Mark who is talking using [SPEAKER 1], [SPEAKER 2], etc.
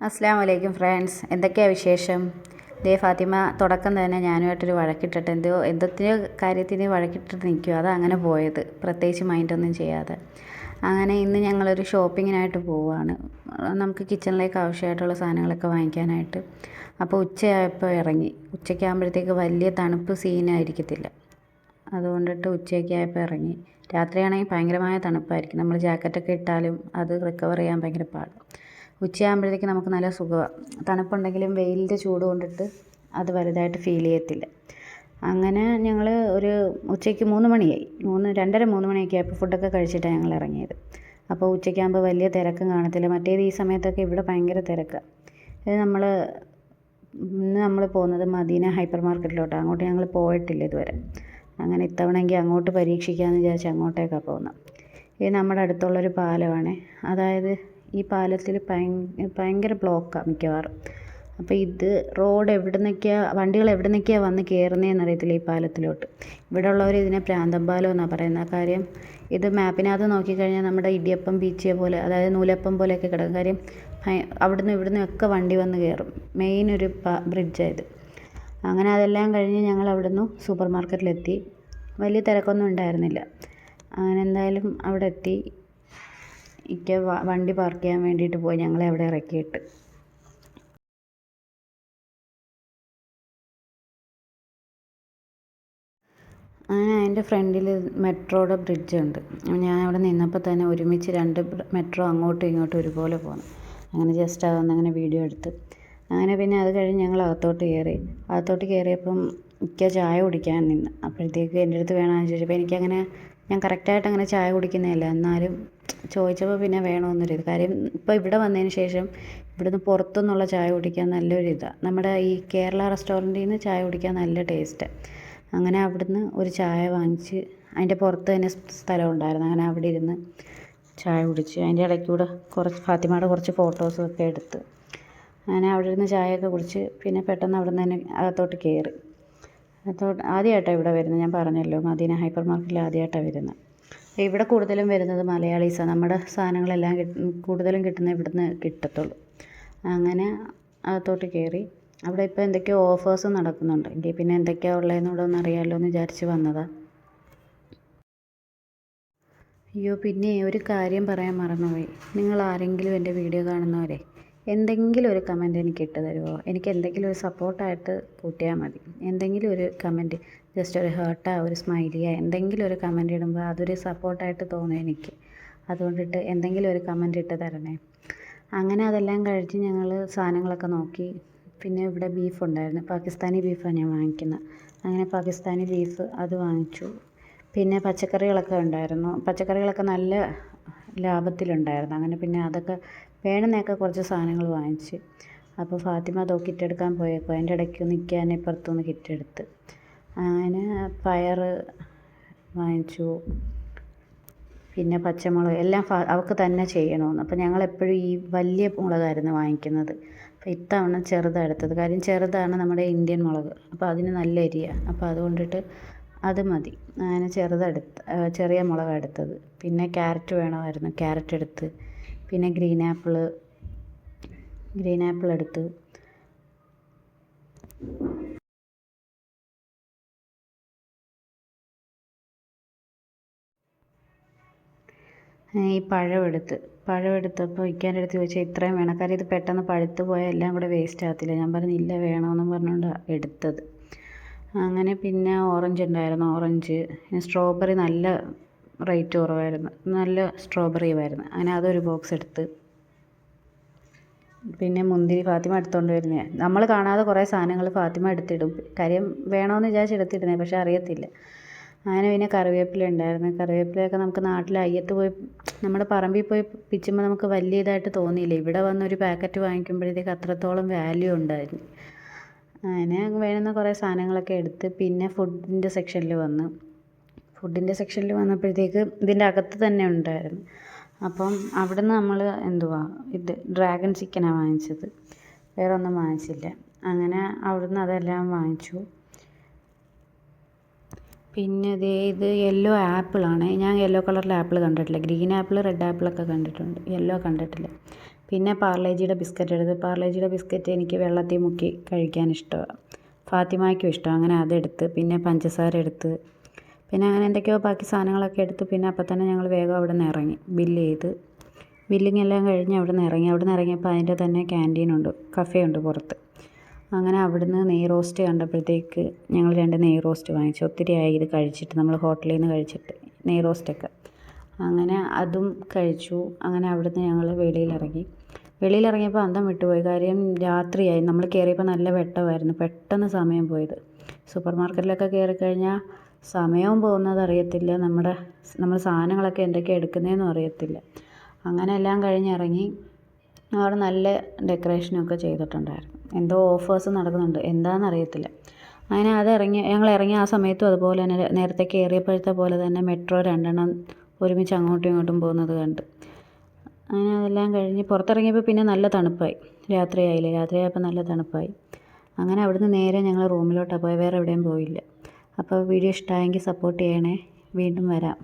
[SPEAKER 1] അസ്സാം വലൈക്കും ഫ്രണ്ട്സ്. എന്തൊക്കെയാണ് വിശേഷം? ദേ ഫാത്തിമ തുടക്കം തന്നെ ഞാനുമായിട്ടൊരു വഴക്കിട്ടിട്ട് എന്തോ എന്തൊക്കെയോ കാര്യത്തിന് വഴക്കിട്ടിട്ട് നിൽക്കുക അത് അങ്ങനെ പോയത്. പ്രത്യേകിച്ച് മൈൻഡൊന്നും ചെയ്യാതെ. അങ്ങനെ ഇന്ന് ഞങ്ങളൊരു ഷോപ്പിങ്ങിനായിട്ട് പോവുകയാണ് നമുക്ക് കിച്ചണിലേക്ക് ആവശ്യമായിട്ടുള്ള സാധനങ്ങളൊക്കെ വാങ്ങിക്കാനായിട്ട്. അപ്പോൾ ഉച്ചയായപ്പോൾ ഇറങ്ങി. ഉച്ചയ്ക്കാകുമ്പോഴത്തേക്ക് വലിയ തണുപ്പ് സീനായിരിക്കത്തില്ല. അതുകൊണ്ടിട്ട് ഉച്ചയൊക്കെ ആയപ്പോൾ ഇറങ്ങി. രാത്രിയാണെങ്കിൽ ഭയങ്കരമായ തണുപ്പായിരിക്കും. നമ്മൾ ജാക്കറ്റൊക്കെ ഇട്ടാലും അത് റിക്കവർ ചെയ്യാൻ ഭയങ്കര പാട്. ഉച്ചയാകുമ്പോഴത്തേക്ക് നമുക്ക് നല്ല സുഖമാണ് തണുപ്പുണ്ടെങ്കിലും വെയിലിന്റെ ചൂട് കൊണ്ടിട്ട് അത് വലുതായിട്ട് ഫീൽ ചെയ്യത്തില്ല. അങ്ങനെ ഞങ്ങൾ ഒരു ഉച്ചയ്ക്ക് മൂന്ന് മണിയായി. മൂന്ന് രണ്ടര മൂന്ന് മണിയൊക്കെ ആയപ്പോൾ ഫുഡൊക്കെ കഴിച്ചിട്ടാണ് ഞങ്ങൾ ഇറങ്ങിയത്. അപ്പോൾ ഉച്ചയ്ക്കാകുമ്പോൾ വലിയ തിരക്കും കാണത്തില്ല. മറ്റേത് ഈ സമയത്തൊക്കെ ഇവിടെ ഭയങ്കര തിരക്കാണ് ഇത് നമ്മൾ ഇന്ന് നമ്മൾ പോകുന്നത് മദീന ഹൈപ്പർ മാർക്കറ്റിലോട്ടാണ് അങ്ങോട്ട് ഞങ്ങൾ പോയിട്ടില്ല ഇതുവരെ. അങ്ങനെ ഇത്തവണയെങ്കിൽ അങ്ങോട്ട് പരീക്ഷിക്കാമെന്ന് വിചാരിച്ച് അങ്ങോട്ടേക്കാണ് പോകുന്നത് ഇത് നമ്മുടെ അടുത്തുള്ളൊരു പാലമാണ്. അതായത് ഈ പാലത്തിൽ ഭയങ്കര ബ്ലോക്കാണ് മിക്കവാറും. അപ്പോൾ ഇത് റോഡ് എവിടെ നിന്നൊക്കെയാണ് വണ്ടികൾ എവിടെ നിന്നൊക്കെയാണ് വന്ന് കയറുന്നതെന്ന് അറിയത്തില്ല ഈ പാലത്തിലോട്ട്. ഇവിടെ ഉള്ളവർ ഇതിനെ പ്രാന്തം പാലം എന്നാണ് പറയുന്നത്. കാര്യം ഇത് മാപ്പിനകത്ത് നോക്കിക്കഴിഞ്ഞാൽ നമ്മുടെ ഇടിയപ്പം ബീച്ചിയെ പോലെ അതായത് നൂലപ്പം പോലെയൊക്കെ കിടക്കും. കാര്യം അവിടുന്ന് ഇവിടുന്ന് ഒക്കെ വണ്ടി വന്ന് കയറും മെയിൻ ഒരു ബ്രിഡ്ജായത് അങ്ങനെ അതെല്ലാം കഴിഞ്ഞ് ഞങ്ങൾ അവിടുന്ന് സൂപ്പർ മാർക്കറ്റിലെത്തി വലിയ തിരക്കൊന്നും ഉണ്ടായിരുന്നില്ല. അങ്ങനെ എന്തായാലും അവിടെ എത്തി. ഇക്ക വണ്ടി പാർക്ക് ചെയ്യാൻ വേണ്ടിയിട്ട് പോയി. ഞങ്ങളെ അവിടെ ഇറക്കിയിട്ട്. അങ്ങനെ അതിന്റെ ഫ്രണ്ടിൽ മെട്രോയുടെ ബ്രിഡ്ജുണ്ട് ഞാൻ അവിടെ നിന്നപ്പോൾ തന്നെ ഒരുമിച്ച് രണ്ട് മെട്രോ അങ്ങോട്ടും ഇങ്ങോട്ടും ഒരുപോലെ പോന്നു. അങ്ങനെ ജസ്റ്റ് അതൊന്ന് അങ്ങനെ വീഡിയോ എടുത്ത്. അങ്ങനെ പിന്നെ അത് കഴിഞ്ഞ് ഞങ്ങൾ അകത്തോട്ട് കയറി. അകത്തോട്ട് കയറിയപ്പം ഇക്ക ചായ കുടിക്കാൻ നിന്ന്. അപ്പോഴത്തേക്ക് എന്റെ അടുത്ത് വേണമെന്ന് ചോദിച്ചപ്പോൾ എനിക്കങ്ങനെ ഞാൻ കറക്റ്റായിട്ട് അങ്ങനെ ചായ കുടിക്കുന്നതല്ല. എന്നാലും ചോദിച്ചപ്പോൾ പിന്നെ വേണമെന്നൊരു ഇത് കാര്യം ഇപ്പോൾ ഇവിടെ വന്നതിന് ശേഷം ഇവിടുന്ന് പുറത്തുനിന്നുള്ള ചായ കുടിക്കാൻ നല്ലൊരു ഇതാണ് നമ്മുടെ ഈ കേരള റെസ്റ്റോറന്റിൽ നിന്ന് ചായ കുടിക്കാൻ നല്ല ടേസ്റ്റ്. അങ്ങനെ അവിടുന്ന് ഒരു ചായ വാങ്ങിച്ച് അതിന്റെ പുറത്ത് തന്നെ സ്ഥലം ഉണ്ടായിരുന്നു അങ്ങനെ അവിടെ ഇരുന്ന് ചായ കുടിച്ച് അതിന്റെ ഇടയ്ക്കൂടെ കുറച്ച് ഫാത്തിമയുടെ കുറച്ച് ഫോട്ടോസും ഒക്കെ എടുത്ത്. അങ്ങനെ അവിടെ ഇരുന്ന് ചായയൊക്കെ കുടിച്ച് പിന്നെ പെട്ടെന്ന് അവിടെ നിന്ന് തന്നെ അകത്തോട്ട് കയറി അകത്തോട്ട് ആദ്യമായിട്ടാണ് ഇവിടെ വരുന്നത്. ഞാൻ പറഞ്ഞല്ലോ മദീന ഹൈപ്പർ മാർക്കറ്റിൽ ആദ്യമായിട്ടാണ് വരുന്നത്. ഇവിടെ കൂടുതലും വരുന്നത് മലയാളീസാണ് നമ്മുടെ സാധനങ്ങളെല്ലാം കൂടുതലും കിട്ടുന്നത് ഇവിടുന്ന് കിട്ടത്തുള്ളൂ. അങ്ങനെ അകത്തോട്ട് കയറി. അവിടെ ഇപ്പോൾ എന്തൊക്കെയോ ഓഫേഴ്സ് നടക്കുന്നുണ്ട്. എങ്കിൽ പിന്നെ എന്തൊക്കെയാണ് ഉള്ളതെന്ന് ഇവിടെ ഒന്ന് അറിയാമല്ലോ എന്ന് വിചാരിച്ച് വന്നതാണ് അയ്യോ പിന്നെ ഒരു കാര്യം പറയാൻ മറന്നുപോയി. നിങ്ങൾ ആരെങ്കിലും എന്റെ വീഡിയോ കാണുന്നവരെ എന്തെങ്കിലും ഒരു കമന്റ് എനിക്ക് ഇട്ട് തരുമോ എനിക്ക് എന്തെങ്കിലും ഒരു സപ്പോർട്ടായിട്ട് കൂട്ടിയാൽ മതി. എന്തെങ്കിലും ഒരു കമന്റ് ജസ്റ്റ് ഒരു ഹേർട്ടാ ഒരു സ്മൈലിയാ എന്തെങ്കിലും ഒരു കമന്റ് ഇടുമ്പോൾ അതൊരു സപ്പോർട്ടായിട്ട് തോന്നും എനിക്ക്. അതുകൊണ്ടിട്ട് എന്തെങ്കിലും ഒരു കമന്റ് ഇട്ട് തരണേ. അങ്ങനെ അതെല്ലാം കഴിച്ച് ഞങ്ങൾ സാധനങ്ങളൊക്കെ നോക്കി. പിന്നെ ഇവിടെ ബീഫ് ഉണ്ടായിരുന്നു. പാകിസ്ഥാനി ബീഫാണ് ഞാൻ വാങ്ങിക്കുന്നത് അങ്ങനെ പാകിസ്ഥാനി ബീഫ് അത് വാങ്ങിച്ചു. പിന്നെ പച്ചക്കറികളൊക്കെ ഉണ്ടായിരുന്നു. പച്ചക്കറികളൊക്കെ നല്ല ലാഭത്തിലുണ്ടായിരുന്നു. അങ്ങനെ പിന്നെ അതൊക്കെ വേണമെന്നൊക്കെ കുറച്ച് സാധനങ്ങൾ വാങ്ങിച്ച്. അപ്പോൾ ഫാത്തിമ അതോ കിറ്റ് എടുക്കാൻ പോയേക്കോ അതിന്റെ ഇടയ്ക്ക് നിൽക്കാൻ ഇപ്പുറത്തുനിന്ന് കിറ്റ് എടുത്ത് അങ്ങനെ പയർ വാങ്ങിച്ചു. പിന്നെ പച്ചമുളക് എല്ലാം അവൾക്ക് തന്നെ ചെയ്യണമെന്ന്. അപ്പോൾ ഞങ്ങൾ എപ്പോഴും ഈ വലിയ മുളകായിരുന്നു വാങ്ങിക്കുന്നത്. അപ്പോൾ ഇത്തവണ ചെറുതാണ് കാര്യം ചെറുതാണ് നമ്മുടെ ഇന്ത്യൻ മുളക്. അപ്പോൾ അതിന് നല്ല എരിയാണ് അപ്പോൾ അതുകൊണ്ടിട്ട് അത് മതി. അങ്ങനെ ചെറുതെടുത്ത് ചെറിയ മുളകാണ് എടുത്തത്. പിന്നെ ക്യാരറ്റ് വേണമായിരുന്നു. ക്യാരറ്റ് എടുത്ത് പിന്നെ ഗ്രീൻ ആപ്പിൾ ഗ്രീൻ ആപ്പിൾ എടുത്ത്. ഈ പഴമെടുത്ത് എടുത്ത് പഴം എടുത്തപ്പോൾ ഇക്കാന്റെ അടുത്ത് ചോദിച്ചാൽ ഇത്രയും വേണം. കാര്യം ഇത് പെട്ടെന്ന് പഴുത്ത് പോയാൽ എല്ലാം കൂടെ വേസ്റ്റ് ആകത്തില്ല ഞാൻ പറഞ്ഞു ഇല്ല വേണമെന്ന് പറഞ്ഞുകൊണ്ടാണ് എടുത്തത്. അങ്ങനെ പിന്നെ ഓറഞ്ച് ഉണ്ടായിരുന്നു ഓറഞ്ച്. സ്ട്രോബെറി നല്ല റേറ്റ് കുറവായിരുന്നു. നല്ല സ്ട്രോബെറി ആയിരുന്നു. അങ്ങനെ അതൊരു ബോക്സ് എടുത്ത് പിന്നെ മുന്തിരി ഫാത്തിമ എടുത്തുകൊണ്ട് വരുന്നത് നമ്മൾ കാണാതെ കുറേ സാധനങ്ങൾ ഫാത്തിമ എടുത്തിടും. കാര്യം വേണമെന്ന് വിചാരിച്ച് എടുത്തിടുന്നത് പക്ഷെ അറിയത്തില്ല. അങ്ങനെ പിന്നെ കറിവേപ്പില ഉണ്ടായിരുന്നു. കറിവേപ്പിലയൊക്കെ നമുക്ക് നാട്ടിൽ അയ്യത്ത് പോയി നമ്മുടെ പറമ്പിൽ പോയി പിച്ചുമ്പോൾ നമുക്ക് വലിയ ഇതായിട്ട് തോന്നിയില്ല? ഇവിടെ വന്ന് ഒരു പാക്കറ്റ് വാങ്ങിക്കുമ്പോഴത്തേക്ക് അത്രത്തോളം വാല്യൂ ഉണ്ടായിരുന്നു. അങ്ങനെ വേണമെന്ന കുറേ സാധനങ്ങളൊക്കെ എടുത്ത് പിന്നെ ഫുഡിന്റെ സെക്ഷനിൽ വന്നു ഫുഡിന്റെ സെക്ഷനിൽ വന്നപ്പോഴത്തേക്ക് ഇതിന്റെ അകത്ത് തന്നെ ഉണ്ടായിരുന്നു. അപ്പം അവിടെ നിന്ന് നമ്മൾ എന്തുവാ ഇത് ഡ്രാഗൺ ചിക്കനാണ് വാങ്ങിച്ചത്. വേറെ ഒന്നും വാങ്ങിച്ചില്ല. അങ്ങനെ അവിടുന്ന് അതെല്ലാം വാങ്ങിച്ചു. പിന്നെ ദേ ഇത് യെല്ലോ ആപ്പിളാണ്. ഞാൻ യെല്ലോ കളറിലെ ആപ്പിൾ കണ്ടിട്ടില്ല. ഗ്രീൻ ആപ്പിൾ റെഡ് ആപ്പിളൊക്കെ കണ്ടിട്ടുണ്ട്. യെല്ലോ കണ്ടിട്ടില്ല. പിന്നെ പാർലേജിയുടെ ബിസ്ക്കറ്റ് എടുത്ത് പാർലേജിയുടെ ബിസ്ക്കറ്റ് എനിക്ക് വെള്ളത്തിൽ മുക്കി കഴിക്കാൻ ഇഷ്ടമാണ്. ഫാത്തിമയ്ക്കും ഇഷ്ടമാണ്. അങ്ങനെ അതെടുത്ത് പിന്നെ പഞ്ചസാര എടുത്ത് പിന്നെ അങ്ങനെ എന്തൊക്കെയോ ബാക്കി സാധനങ്ങളൊക്കെ എടുത്ത്. പിന്നെ അപ്പം തന്നെ ഞങ്ങൾ വേഗം അവിടെ നിന്ന് ഇറങ്ങി. ബില്ല് ചെയ്ത്. ബില്ലിങ് എല്ലാം കഴിഞ്ഞ് അവിടെ നിന്ന് ഇറങ്ങി. അവിടെ നിന്ന് ഇറങ്ങിയപ്പോൾ അതിന്റെ തന്നെ ക്യാന്റീനുണ്ട് കഫേ ഉണ്ട് പുറത്ത്. അങ്ങനെ അവിടുന്ന് നെയ് റോസ്റ്റ് കണ്ടപ്പോഴത്തേക്ക് ഞങ്ങൾ രണ്ട് നെയ് റോസ്റ്റ് വാങ്ങിച്ചു. ഒത്തിരി ആയി ഇത് കഴിച്ചിട്ട്. നമ്മൾ ഹോട്ടലിൽ നിന്ന് കഴിച്ചിട്ട് നെയ് റോസ്റ്റൊക്കെ അങ്ങനെ അതും കഴിച്ചു. അങ്ങനെ അവിടുന്ന് ഞങ്ങൾ വെളിയിലിറങ്ങി വെളിയിലിറങ്ങിയപ്പോൾ അന്തം വിട്ടുപോയി. കാര്യം രാത്രിയായി. നമ്മൾ കയറിയപ്പോൾ നല്ല വെട്ടമായിരുന്നു. പെട്ടെന്ന് സമയം പോയത്. സൂപ്പർ മാർക്കറ്റിലൊക്കെ കയറിക്കഴിഞ്ഞാൽ സമയവും പോകുന്നത് അറിയത്തില്ല നമ്മുടെ നമ്മൾ സാധനങ്ങളൊക്കെ എന്തൊക്കെ എടുക്കുന്നതെന്നും അറിയത്തില്ല. അങ്ങനെ എല്ലാം കഴിഞ്ഞിറങ്ങി അവിടെ നല്ല ഡെക്കറേഷനൊക്കെ ചെയ്തിട്ടുണ്ടായിരുന്നു. എന്തോ ഓഫേഴ്സ് നടക്കുന്നുണ്ട്. എന്താണെന്ന് അറിയത്തില്ല അങ്ങനെ അത് ഇറങ്ങി ഞങ്ങൾ ഇറങ്ങിയ ആ സമയത്തും അതുപോലെ തന്നെ നേരത്തെ കയറിയപ്പോഴത്തെ പോലെ തന്നെ മെട്രോ രണ്ടെണ്ണം ഒരുമിച്ച് അങ്ങോട്ടും ഇങ്ങോട്ടും പോകുന്നത് കണ്ട്. അങ്ങനെ അതെല്ലാം കഴിഞ്ഞ് പുറത്തിറങ്ങിയപ്പോൾ പിന്നെ നല്ല തണുപ്പായി. രാത്രിയായില്ലേ? രാത്രിയായപ്പോൾ നല്ല തണുപ്പായി. അങ്ങനെ അവിടുന്ന് നേരെ ഞങ്ങൾ റൂമിലോട്ടാണ് പോയത് വേറെ എവിടെയും പോയില്ല. അപ്പോൾ വീഡിയോ ഇഷ്ടമായെങ്കിൽ സപ്പോർട്ട് ചെയ്യണേ. വീണ്ടും വരാം.